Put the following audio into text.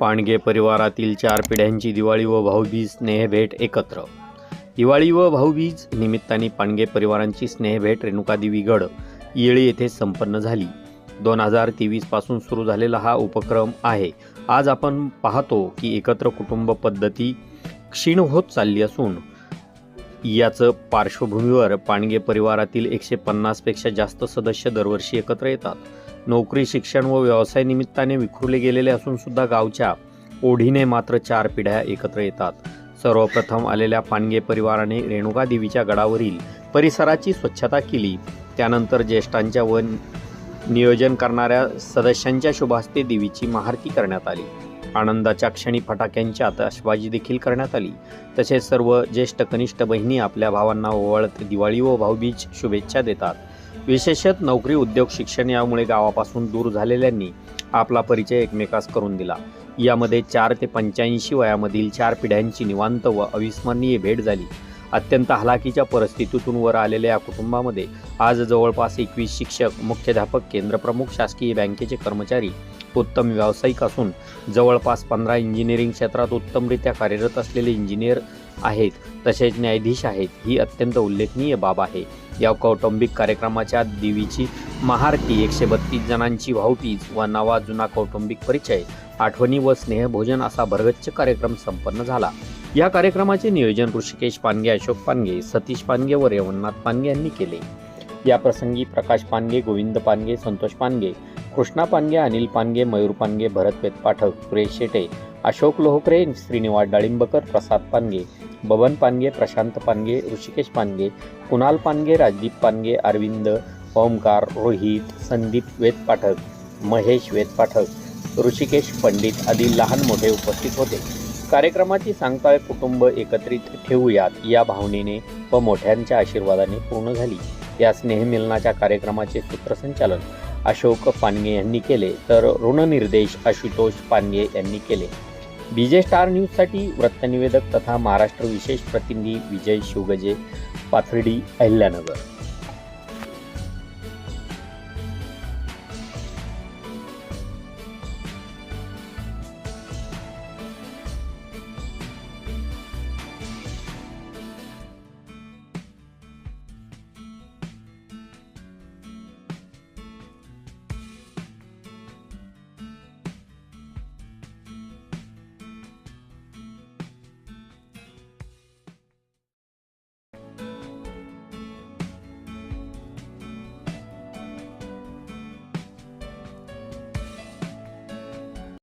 पाणगे परिवारातील चार पिढ्यांची दिवाळी व भाऊबीज स्नेहभेट एकत्र. दिवाळी व भाऊबीज निमित्ताने पाणगे परिवारांची स्नेहभेट रेणुकादेवी गड येळी येथे संपन्न झाली. दोन हजार तेवीसपासून सुरू झालेला हा उपक्रम आहे. आज आपण पाहतो की एकत्र कुटुंब पद्धती क्षीण होत चालली असून याचं पार्श्वभूमीवर पाणगे परिवारातील एकशे पन्नासपेक्षा जास्त सदस्य दरवर्षी एकत्र येतात. नोकरी शिक्षण व व्यवसाय निमित्ताने विखुरले गेलेले असून सुद्धा गावच्या ओढीने मात्र चार पिढ्या एकत्र येतात. सर्वप्रथम आलेल्या पानगे परिवाराने रेणुका देवीच्या गडावरील परिसराची स्वच्छता केली. त्यानंतर ज्येष्ठांच्या व नियोजन करणाऱ्या सदस्यांच्या शुभास्ते देवीची महारती करण्यात आली. आनंदाच्या क्षणी फटाक्यांची आतषबाजी देखील करण्यात आली. तसेच सर्व ज्येष्ठ कनिष्ठ बहिणी आपल्या भावांना ओवाळत दिवाळी व भाऊबीज शुभेच्छा देतात. विशेषत नोकरी उद्योग शिक्षण यामुळे गावापासून दूर झालेल्यांनी आपला परिचय एकमेकास करून दिला. यामध्ये चार ते पंच्याऐंशी वयामधील चार पिढ्यांची निवांत व अविस्मरणीय भेट झाली. अत्यंत हलाखीच्या परिस्थितीतून वर आलेल्या या कुटुंबामध्ये आज जवळपास एकवीस शिक्षक मुख्याध्यापक केंद्रप्रमुख शासकीय बँकेचे कर्मचारी उत्तम व्यावसायिक असून जवळपास पंधरा इंजिनिअरिंग क्षेत्रात उत्तमरित्या कार्यरत असलेले इंजिनियर आहेत. तसेच न्यायाधीश आहेत. ही अत्यंत उल्लेखनीय बाब आहे. या कौटुंबिक कार्यक्रमाच्या देवीची महारती एकशे बत्तीस जणांची भाऊतीज व नवा जुना कौटुंबिक परिचय आठवणी व स्नेहभोजन असा भरगच्च कार्यक्रम संपन्न झाला. या कार्यक्रमाचे नियोजन ऋषिकेश पानगे अशोक पानगे सतीश पानगे व रेवणनाथ पानगे यांनी केले. या प्रसंगी प्रकाश पानगे गोविंद पानगे संतोष पानगे कृष्णा पानगे अनिल पानगे मयूर पानगे भरत पाठक सुरेश शेटे अशोक लोहकरे श्रीनिवास डाळिंबकर प्रसाद पानगे बबन पानगे प्रशांत पानगे ऋषिकेश पानगे कुणाल पानगे राजदीप पानगे अरविंद ओमकार रोहित संदीप वेद पाठक महेश वेद पाठक ऋषिकेश पंडित आदी लहान मोठे उपस्थित होते. कार्यक्रमाची सांगताळ कुटुंब एकत्रित ठेवूयात या भावनेने व मोठ्यांच्या आशीर्वादाने पूर्ण झाली. या स्नेहमिलनाच्या कार्यक्रमाचे सूत्रसंचालन अशोक पानगे यांनी केले तर ऋणनिर्देश आशुतोष पानगे यांनी केले. विजय स्टार न्यूजसाठी वृत्तनिवेदक तथा महाराष्ट्र विशेष प्रतिनिधी विजय शिवगजे पाथर्डी अहिल्यानगर.